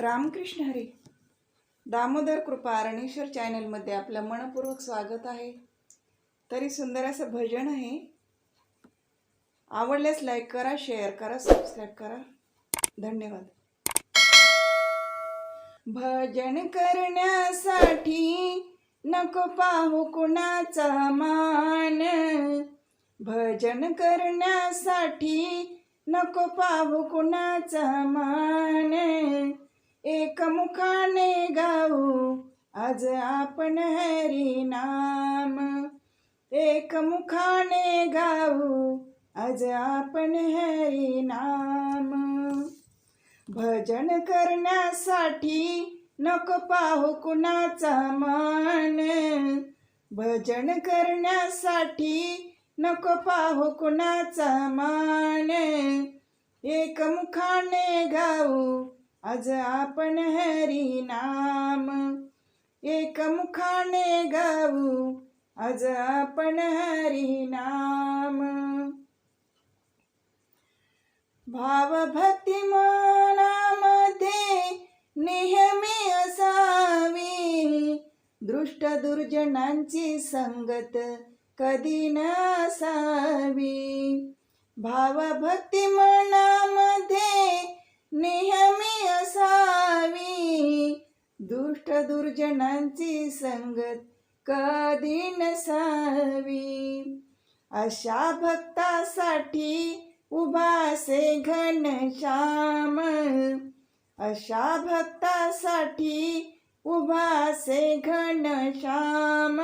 रामकृष्ण हरी. दामोदर कृपा अरणेश्वर चॅनलमध्ये आपलं मनपूर्वक स्वागत आहे. तरी सुंदर असं भजन आहे. आवडल्यास लाईक करा शेअर करा सबस्क्राईब करा. धन्यवाद. भजन करण्यासाठी नको पाहू कुणाचा मान. भजन करण्यासाठी नको पाहू कुणाचा मान. एकमुखाने गाऊ. आज आपण हरी नाम. एकमुखाने गाऊ. आज आपण हरी नाम. भजन करण्यासाठी नको पाहू कुणाचा मान. भजन करण्यासाठी नको पाहू कुणाचा मान. एकमुखाने गाऊ. आज आपण हरी नाम. एकमुखाने गाऊ. आज आपण हरी नाम. भावभक्ती मनामध्ये नेहमी असावी. दृष्ट दुर्जनांची संगत कधी नसावी. भावभक्ती मनामध्ये दुर्जनांची संगत कधी नसावी? अशा भक्तासाठी उभासे घनश्याम अशा भक्तासाठी उभासे घनश्याम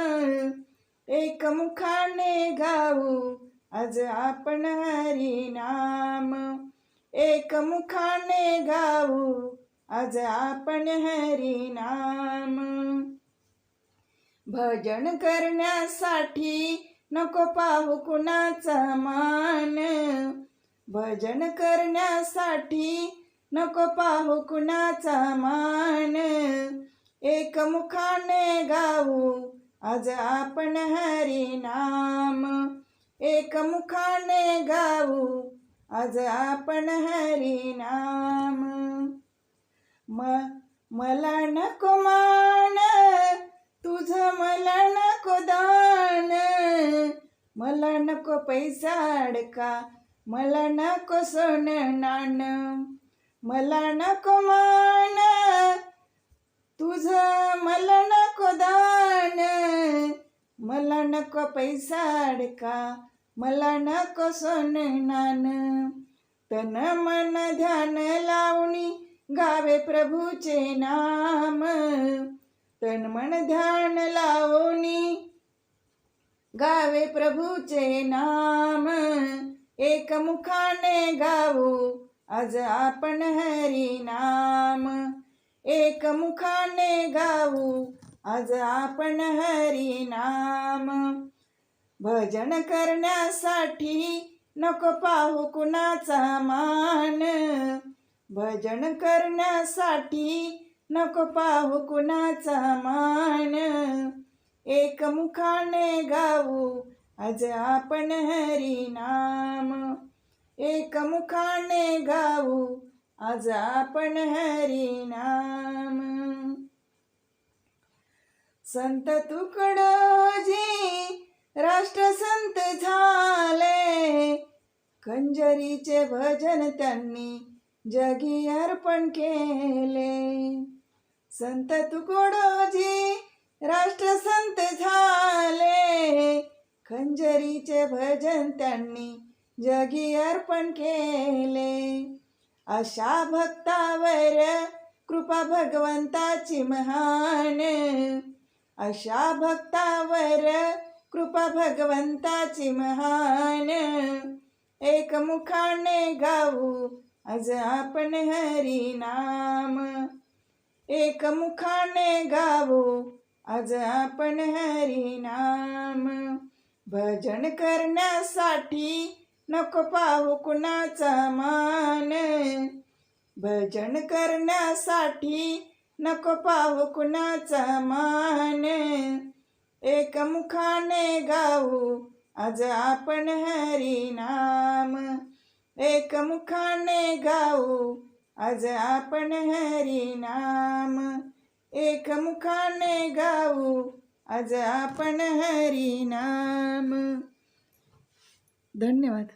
एकमुखाने गाऊ आज आपण हरी नाम. एकमुखाने गाऊ आज आपण हरी नाम. भजन करण्यासाठी नको पाहू कुणाचा मान. भजन करण्यासाठी नको पाहू कुणाचा मान. एकमुखाने गाऊ आज आपण हरी नाम. एकमुखाने गाऊ आज आपण हरी नाम. म मला नको मान तुझ मला नको दान मला नको पैसा अडका मला नको सोन नाण मला नको मान तुझ मला नको दान मला नको पैसा अडका मला नको सोन नाण तन मन ध्यान लावणी गावे प्रभूचे नाम. तन मन ध्यान लावोनी. गावे प्रभूचे नाम. एकमुखाने गाऊ आज आपण हरी नाम. एकमुखाने गाऊ आज आपण हरी नाम. भजन करण्यासाठी नको पाहू कुणाचा मान. भजन करण्यासाठी नको पाहू कुणाचा मान. एकमुखाने गाऊ आज आपण हरी नाम. एकमुखाने गाऊ आज आपण हरी नाम. संत तुकडोजी राष्ट्रसंत झाले. कंजरीचे भजन त्यांनी जगी अर्पण केले. संत तुकडोजी राष्ट्रसंत झाले. खंजरीचे भजन त्यांनी जगी अर्पण केले. अशा भक्तावर कृपा भगवंताची महान. अशा भक्तावर कृपा भगवंताची महान. एकमुखाने गाऊ आज आपण हरी नाम. एक मुखाने गावो आज आपण हरी नाम. भजन करण्यासाठी नको पाहू कुणाचा मान. भजन करण्यासाठी नको पाहू कुणाचा मान. एक मुखाने गाऊ आज आपण हरी नाम. एकमुखाने गाऊ आज आपण हरी नाम. एक मुखाने गाऊ आज आपण हरी नाम. धन्यवाद.